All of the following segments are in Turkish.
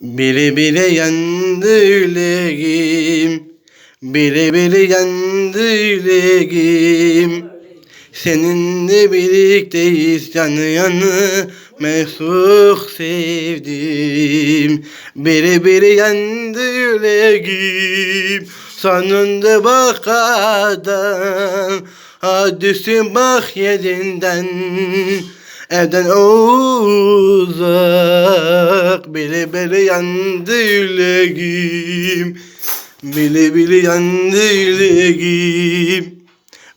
Biri biri yandı yüreğim. Biri biri yandı yüreğim. Seninle birlikteyiz yanı yanı Mesut sevdim. Biri biri yandı yüreğim. Sonunda bak adam Hadisin bak yerinden. Evden biri yandı yüreğim Bile bile yandı yüreğim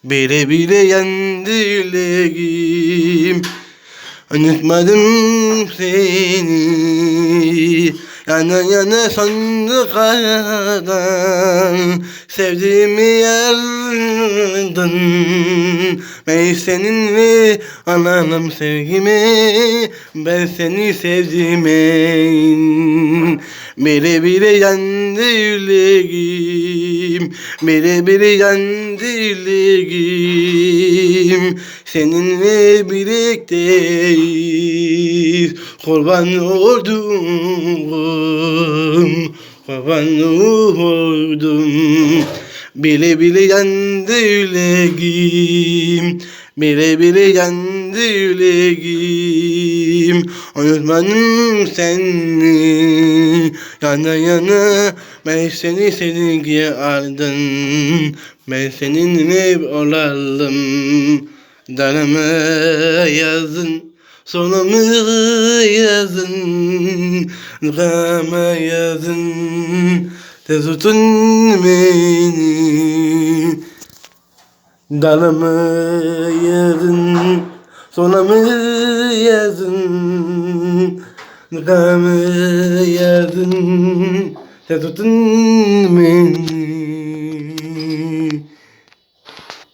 Bile bile yandı yüreğim Unutmadım seni. Yana yana sandık aradan Sevdiğimi yardın Ben seninle anladım sevgimi Ben seni sevdiğimi Bile bile yandı yüreğim Bile bile yandı yüreğim Seninle birlikteyiz Kurban oldum Kurban oldum Bile bile yandı yüreğim Bile bile yandı yüreğim Unutmadım seni Yana yana ben seni sevgiye aldım. Ben seninle olalım. Darımı yazın Sonumu yazın. Rama yazın Tez tutun beni Dalımı yazın Sonamı yazın Gamı yazın Tez tutun beni